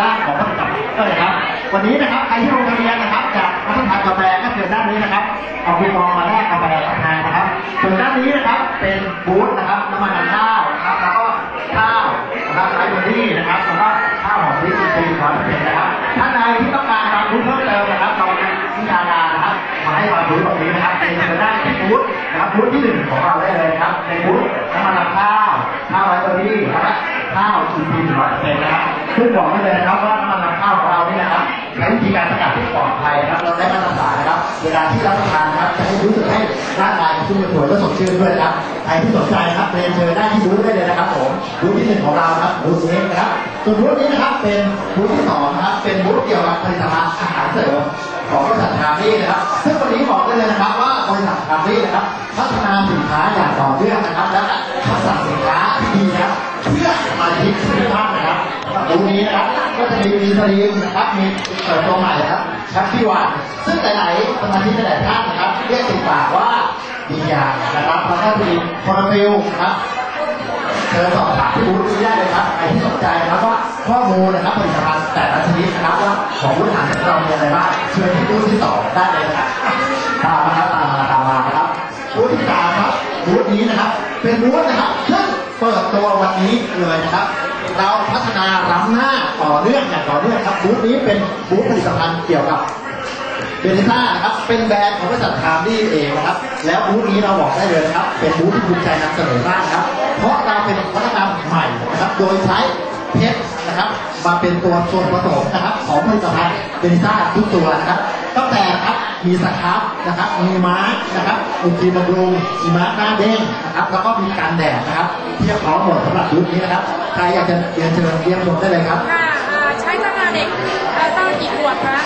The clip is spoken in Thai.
ด้านของผลิตภัณฑ์ก็เลยครับ วันนี้นะครับใครที่ลงทะเบียนนะครับจากรับประทานกาแฟก็เชิญด้านนี้นะครับ เอาคูปองมาแลกกาแฟรับทานนะครับ ส่วนด้านนี้นะครับเป็นบูธนะครับน้ำมันข้าวนะครับแล้วก็ข้าวนะครับไรเบอรี่นะครับแล้วก็ข้าวหอมมะลิอินทรีย์ร้อเปอร์เซ็นต์นะครับท่านใดที่ต้องการความรู้เพิ่มเติมนะครับเรามีวิชาการนะครับมาให้ความรู้ตรงนี้นะครับเป็นทางด้านที่บูธนะครับบูธที่หนึ่งของเราได้เลยครับเป็นบูธน้ำมันข้าวข้าวไรเบอรี่นะครับ ข้าวอินทรีย์ร้อยเปอร์เซ็นต์นะครับซึ่งบอกได้เลยนะครับว่าน้ำมันข้าวของเรานี่นะครับใช้วิธีการสกัดที่ปลอดภัยนะครับ เราได้มาตรฐานนะครับ เวลาที่รับประทานนะครับจะให้รู้สึกให้ร่างกายของคุณสวยและสดชื่นด้วยนะครับใครที่สนใจนะครับเรียนเชิญได้ที่บูธได้เลยนะครับผมบูธที่หนึ่งของเราครับบูธนี้นะครับส่วนบูธนี้นะครับเป็นบูธที่สองนะครับเป็นบูธเกี่ยวกับผลิตภัณฑ์อาหารเสริมของบริษัททามี่นะครับ ซึ่งวันนี้บอกได้เลยนะครับว่าบริษัททามี่นะครับพัฒนาสินค้าอย่าง พื่อมาทิตทุกท่านนะครับบูธนี้นะครับ ก็จะมีมีสลีมนะครับ มีเปิดตัวใหม่นะครับแฮปปี้วันซึ่งหลายๆสมาชิกหลายๆท่านนะครับ เรียกติดปากว่าดีอย่างนะครับแล้วก็มีคอร์ฟิลนะครับเจอสอบถามที่บูธได้เลยครับใครที่สนใจนะครับว่าข้อมูลนะครับผลิตภัณฑ์แต่ละชนิดนะครับว่าของบูธอาหารของเรามีอะไรบ้างเชิญที่บูธที่สองได้เลยนะครับตามมาครับตามมาตามมานะครับบูธที่สามครับบูธนี้นะครับ เป็นบูธนะครับซึ่อง เปิดตัววันนี้เลยนะครับ เราพัฒนาล้ำหน้าต่อเนื่องอย่างต่อเนื่องครับบูธนี้เป็นบูธผลิตภัณฑ์เกี่ยวกับเบนิซ่านะครับเป็นแบรนด์ของบริษัทคาร์ดี้เองนะครับ แล้วบูธนี้เราบอกได้เลยนะครับ เป็นบูธที่ภูมิใจนำเสนอมากครับ เพราะเราเป็นวัฒนธรรมใหม่นะครับ โดยใช้เพชรนะครับ มาเป็นตัวส่วนผสมนะครับ ของผลิตภัณฑ์เบนิซ่าทุกตัวนะครับตั้งแต่ครับ มีสครับนะครับ มีม้านะครับอุทีบำรุงมีม้าหน้าเด้งนะครับ แล้วก็มีการแดดนะครับเพียบพร้อมหมดสำหรับยุคนี้นะครับใครอยากจะเรียนเชิญเรียนชมได้เลยครับ ค่ะใช้ตั้งแต่เด็กตั้งกี่ขวดคะ